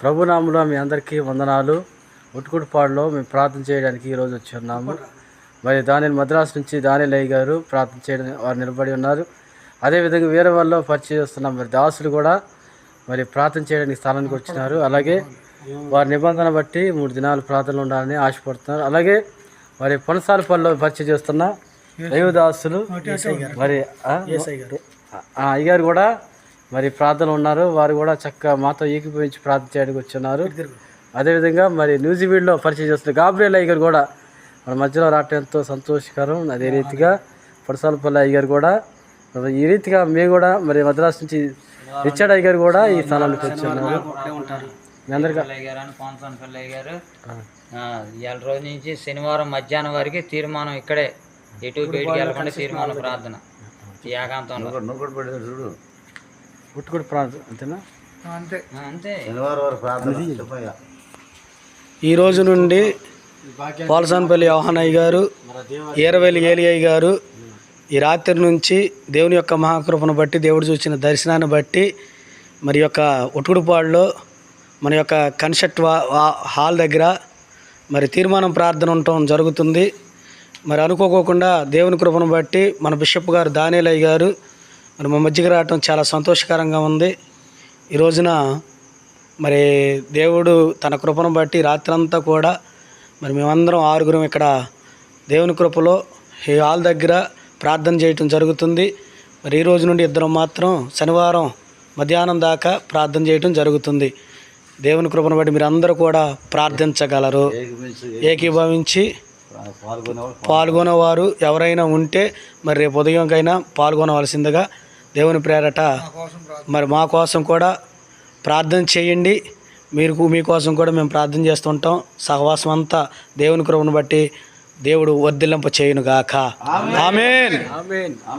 ప్రభునామంలో మీ అందరికీ వందనాలు. ఉట్టుకుడుపాడులో మేము ప్రార్థన చేయడానికి ఈరోజు వచ్చి ఉన్నాము. మరి దాని మద్రాసు నుంచి దానిలయ్య గారు ప్రార్థన చేయడం వారు నిలబడి ఉన్నారు. అదేవిధంగా వేరే వాళ్ళు పరిచయం చేస్తున్నాం. మరి దాసులు కూడా మరి ప్రార్థన చేయడానికి స్థానానికి వచ్చినారు. అలాగే వారి నిబంధన బట్టి మూడు దినాలు ప్రార్థనలు ఉండాలని ఆశపడుతున్నారు. అలాగే మరి పనసాలపల్లిలో పరిచయం చేస్తున్న దైవదాసులు మరి అయ్యగారు కూడా మరి ప్రార్థనలు ఉన్నారు. వారు కూడా చక్కగా మాతో ఏకీభవించి ప్రార్థన చేయడానికి వచ్చున్నారు. అదేవిధంగా మరి న్యూజివీడ్లో పరిచయం చేస్తున్న గాబ్రియల్ అయ్యగారు కూడా మన మధ్యలో రావటం ఎంతో సంతోషకరం. అదే రీతిగా పడసాలపల్లి అయ్యగారు కూడా ఈ రీతిగా మేము కూడా మరి మద్రాసు నుంచి రిచర్డ్ అయ్యగారు కూడా ఈ స్థానానికి వచ్చున్నారు మీ అందరికీ పిల్లయ్య గారు ఇవాళ రోజు నుంచి శనివారం మధ్యాహ్నం వరకు తీర్మానం ఇక్కడే. ఎటు బయటికి వెళ్ళకుండా తీర్మానం ప్రార్థన. ఏకాంతంలో. పుట్టుకుడు ప్రార్థన అంతేనా? అంతే. ఈ రోజు నుండి పోలసానపల్లి యోహానయ్య గారు ఈరవేలి ఏలియయ్య గారు ఈ రాత్రి నుంచి దేవుని యొక్క మహాకృపను బట్టి దేవుడు చూసిన దర్శనాన్ని బట్టి మరి యొక్క ఉటుకుడుపాడులో మన యొక్క కన్సెప్ట్ వా- వా- హాల్ దగ్గర మరి తీర్మానం ప్రార్థన ఉండటం జరుగుతుంది. మరి అనుకోకోకుండా దేవుని కృపను బట్టి మన బిషప్ గారు దానేలయ్య గారు మరి మా మధ్యకి రావటం చాలా సంతోషకరంగా ఉంది. ఈ రోజున మరి దేవుడు తన కృపను బట్టి రాత్రంతా కూడా మరి మేమందరం ఆరుగురం ఇక్కడ దేవుని కృపలో ఈ హాల్ దగ్గర ప్రార్థన చేయటం జరుగుతుంది. మరి ఈ రోజు నుండి ఇద్దరం మాత్రం శనివారం మధ్యాహ్నం దాకా ప్రార్థన చేయటం జరుగుతుంది. దేవుని కృపను బట్టి మీరు అందరూ కూడా ప్రార్థించగలరు. ఏకీభవించి పాల్గొనేవారు. ఎవరైనా ఉంటే మరి రేపు ఉదయంకైనా పాల్గొనవలసిందిగా దేవుని ప్రేరట మరి మా కోసం కూడా ప్రార్థన చేయండి. మీరు మీకోసం కూడా మేము ప్రార్థన చేస్తుంటాం. సహవాసం అంతా దేవుని కృపను బట్టి దేవుడు వర్ధిల్లింప చేయునుగాక ఆమెన్. ఆమేన్.